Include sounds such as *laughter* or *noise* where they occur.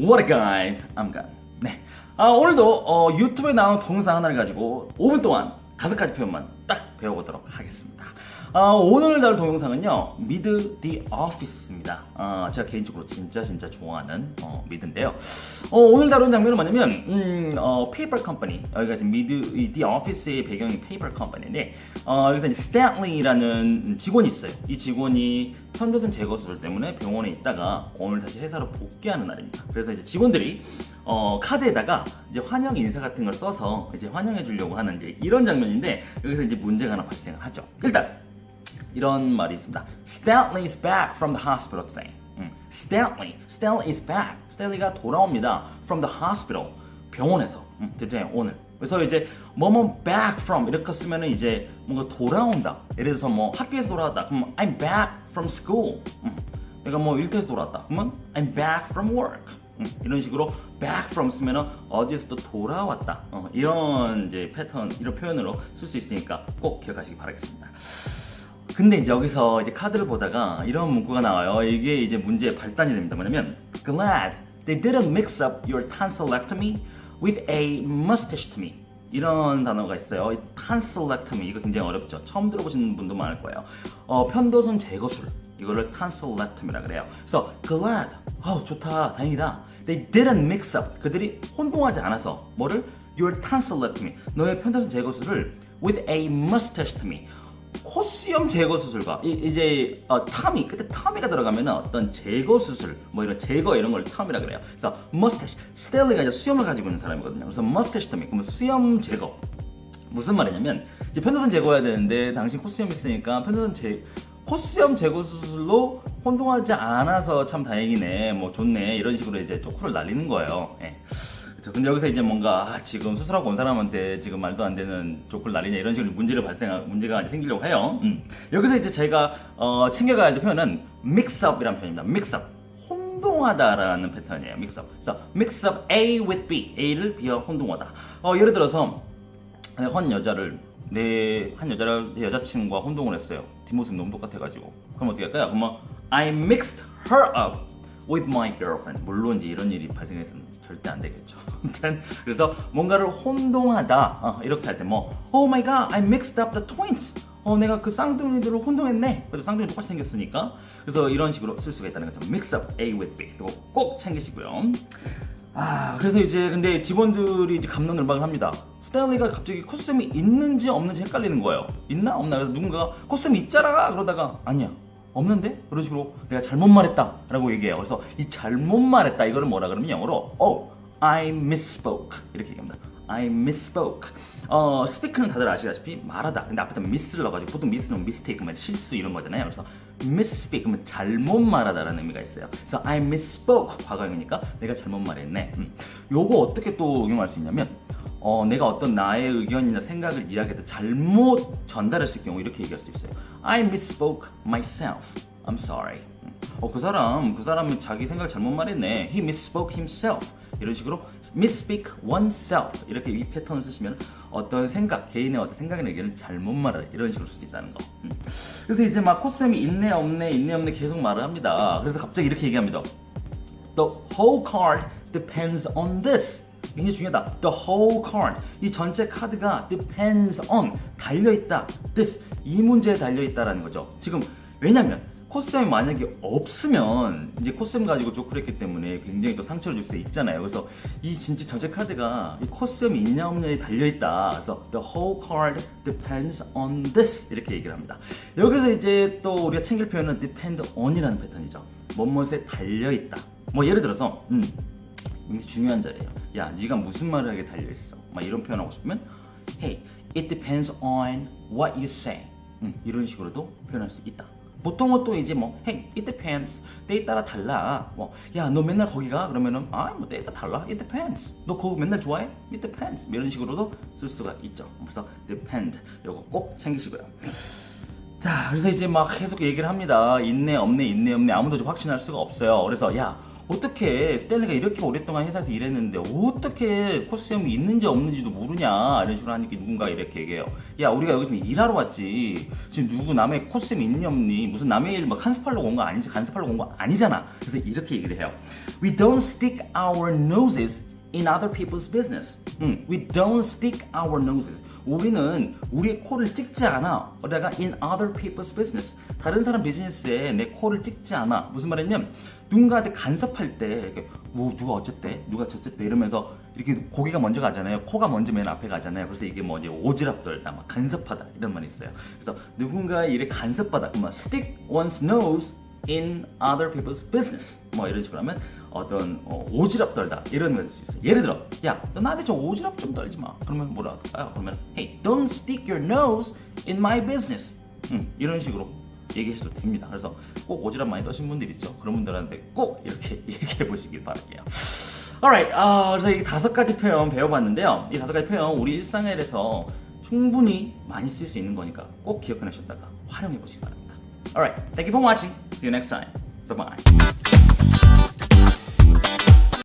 What up guys? I'm God. 네. 아, 오늘도 어, 유튜브에 나온 동영상 하나를 가지고 5분 동안 다섯 가지 표현만 딱 배워보도록 하겠습니다. 아, 오늘 다룰 동영상은요, 미드 디 오피스입니다. 아, 제가 개인적으로 진짜 진짜 좋아하는 어, 미드인데요. 어, 오늘 다룬 장면은 뭐냐면, 음, 어, 페이퍼 컴퍼니. 여기가 지금 미드 디 오피스의 배경이 페이퍼 컴퍼니인데, 어, 여기서 이제 스탠리라는 직원이 있어요. 이 직원이 편도선 제거 수술 때문에 병원에 있다가 오늘 다시 회사로 복귀하는 날입니다. 그래서 이제 직원들이 어, 카드에다가 이제 환영 인사 같은 걸 써서 이제 환영해 주려고 하는 이제 이런 장면인데 여기서 이제 문제가 하나 발생을 하죠. 일단 이런 말이 있습니다. Stanley is back from the hospital today. 음, Stanley, Stanley is back. 스탠리가 돌아옵니다. From the hospital. 병원에서. 음, 대체 오늘. 그래서 이제 뭐뭐 back from 이렇게 쓰면은 이제 뭔가 돌아온다. 예를 들어서 뭐 학교에서 돌아왔다. 그럼 I'm back from school. 음, 내가 뭐 일터에서 돌아왔다. 그러면 I'm back from work. 음, 이런 식으로 back from 쓰면은 어디에서부터 돌아왔다. 어, 이런 이제 패턴, 이런 표현으로 쓸 수 있으니까 꼭 기억하시기 바라겠습니다. 근데 이제 여기서 이제 카드를 보다가 이런 문구가 나와요. 이게 이제 문제의 발단이 됩니다. 뭐냐면 Glad they didn't mix up your tonsillectomy with a mastectomy. 이런 단어가 있어요. 이 tonsillectomy 이거 굉장히 어렵죠. 처음 들어보시는 분도 많을 거예요. 어, 편도선 제거술 이거를 tonsillectomy라 그래요. 그래서 glad 어 좋다 다행이다. They didn't mix up 그들이 혼동하지 않아서 뭐를 your tonsillectomy 너의 편도선 제거술을 with a mastectomy 코수염 제거 수술과 이, 제 어, 타미 그때 타미가 들어가면 어떤 제거 수술 뭐 이런 제거 이런 걸 타미라 그래요. 그래서 머스테시 스텔리가 이제 수염을 가지고 있는 사람이거든요. 그래서 머스테시터미 그러면 수염 제거 무슨 말이냐면 이제 편도선 제거해야 되는데 당신 코수염 있으니까 편도선 제 코수염 제거 수술로 혼동하지 않아서 참 다행이네 뭐 좋네 이런 식으로 이제 쪼코를 날리는 거예요. 예. 그렇죠. 근데 여기서 이제 뭔가 아, 지금 수술하고 온 사람한테 지금 말도 안 되는 조건을 날리냐 이런 식으로 문제를 발생 문제가 이제 생기려고 해요. 음. 여기서 이제 저희가 어, 챙겨가야 될 표현은 mix up이라는 표현입니다. mix up. 혼동하다라는 패턴이에요. mix up. 그래서 mix up A with B. A를 B와 혼동하다. 어, 예를 들어서 한 여자를 내 한 여자를 내 여자친구와 혼동을 했어요. 뒷모습이 너무 똑같아가지고. 그럼 어떻게 할까요? 그러면 I mixed her up with my girlfriend. 물론 이제 이런 일이 발생해서는 절대 안 되겠죠. *laughs* 아무튼 그래서 뭔가를 혼동하다 어, 이렇게 할 때 뭐 Oh my god, I mixed up the twins. 어 내가 그 쌍둥이들을 혼동했네. 그래서 쌍둥이 똑같이 생겼으니까. 그래서 이런 식으로 쓸 수가 있다는 거죠. Mix up A with B. 이거 꼭 챙기시고요. 아 그래서 이제 근데 직원들이 이제 감론 을박을 합니다. 스탠리가 갑자기 코스튬이 있는지 없는지 헷갈리는 거예요. 있나 없나 그래서 누군가가 코스튬 있잖아 그러다가 아니야 없는데 그런 식으로 내가 잘못 말했다라고 얘기해요. 그래서 이 잘못 말했다 이거를 뭐라 그러면 영어로 oh I misspoke 이렇게 얘기합니다. I misspoke. 어, speak는 다들 아시다시피 말하다. 근데 앞에다 miss를 넣어가지고 보통 miss는 mistake, 뭐 실수 이런 거잖아요. 그래서 misspeak 그러면 잘못 말하다라는 의미가 있어요. 그래서 I misspoke 과거형이니까 내가 잘못 말했네. 음. 요거 어떻게 또 응용할 수 있냐면 어, 내가 어떤 나의 의견이나 생각을 이야기할 때 잘못 전달했을 경우 이렇게 얘기할 수 있어요. I misspoke myself. I'm sorry. 음. 어, 그 사람, 그 사람은 자기 생각 잘못 말했네. He misspoke himself. 이런 식으로 misspeak oneself. 이렇게 이 패턴을 쓰시면 어떤 생각, 개인의 어떤 생각이나 의견을 잘못 말하다. 이런 식으로 쓸 수 있다는 거. 음. 그래서 이제 막 코쌤이 있네, 없네, 있네, 없네 계속 말을 합니다. 그래서 갑자기 이렇게 얘기합니다. The whole card depends on this. 굉장히 중요하다. The whole card. 이 전체 카드가 depends on 달려있다. This. 이 문제에 달려있다라는 거죠. 지금 왜냐면 코스염이 만약에 없으면 이제 코스염 가지고 조크했기 때문에 굉장히 또 상처를 줄 수 있잖아요. 그래서 이 진짜 전체 카드가 이 코스염이 있냐 없냐에 달려있다. 그래서 the whole card depends on this 이렇게 얘기를 합니다. 여기서 이제 또 우리가 챙길 표현은 depend on이라는 패턴이죠. 뭐뭇에 달려있다. 뭐 예를 들어서 음, 이게 중요한 자리예요. 야, 네가 무슨 말을 하게 달려 있어. 막 이런 표현하고 싶으면, Hey, it depends on what you say. 음, 이런 식으로도 표현할 수 있다. 보통은 또 이제 뭐, Hey, it depends. 때에 따라 달라. 뭐, 야, 너 맨날 거기 가? 그러면은, 아, 뭐 때에 따라 달라. It depends. 너 그거 맨날 좋아해? It depends. 뭐 이런 식으로도 쓸 수가 있죠. 그래서 depend. 요거 꼭 챙기시고요. 자, 그래서 이제 막 계속 얘기를 합니다. 있네, 없네, 있네, 없네. 아무도 좀 확신할 수가 없어요. 그래서 야, 어떻게 스탠리가 이렇게 오랫동안 회사에서 일했는데 어떻게 코스염이 있는지 없는지도 모르냐 이런 식으로 하니까 누군가 이렇게 얘기해요. 야 우리가 여기 지금 일하러 왔지. 지금 누구 남의 코스염 있니 없니? 무슨 남의 일 막 간섭하려고 온 거 아니지? 간섭하려고 온 거 아니잖아. 그래서 이렇게 얘기를 해요. We don't stick our noses in other people's business. 음, we don't stick our noses. 우리는 우리의 코를 찍지 않아. 내가 in other people's business. 다른 사람 비즈니스에 내 코를 찍지 않아. 무슨 말이냐면 누군가한테 간섭할 때 이렇게 뭐 누가 어쨌대, 누가 저쨌대 이러면서 이렇게 고개가 먼저 가잖아요. 코가 먼저 맨 앞에 가잖아요. 그래서 이게 뭐 이제 오지랖 떨다, 막 간섭하다 이런 말이 있어요. 그래서 누군가의 일에 간섭하다, 그러면 stick one's nose in other people's business. 뭐 이런 식으로 하면 어떤 어, 오지랖 떨다 이런 걸 수 있어요. 예를 들어, 야, 너 나한테 저 오지랖 좀 떨지 마. 그러면 뭐라 할까요? 그러면 Hey, don't stick your nose in my business. 음, 이런 식으로 얘기하셔도 됩니다. 그래서 꼭 오지랖 많이 떠신 분들 있죠. 그런 분들한테 꼭 이렇게 *laughs* 얘기해 보시길 바랄게요. Alright, 아, 그래서 이 다섯 가지 표현 배워봤는데요. 이 다섯 가지 표현 우리 일상에서 충분히 많이 쓸 수 있는 거니까 꼭 기억해내셨다가 활용해 보시기 바랍니다. Alright, thank you for watching. See you next time. Bye bye.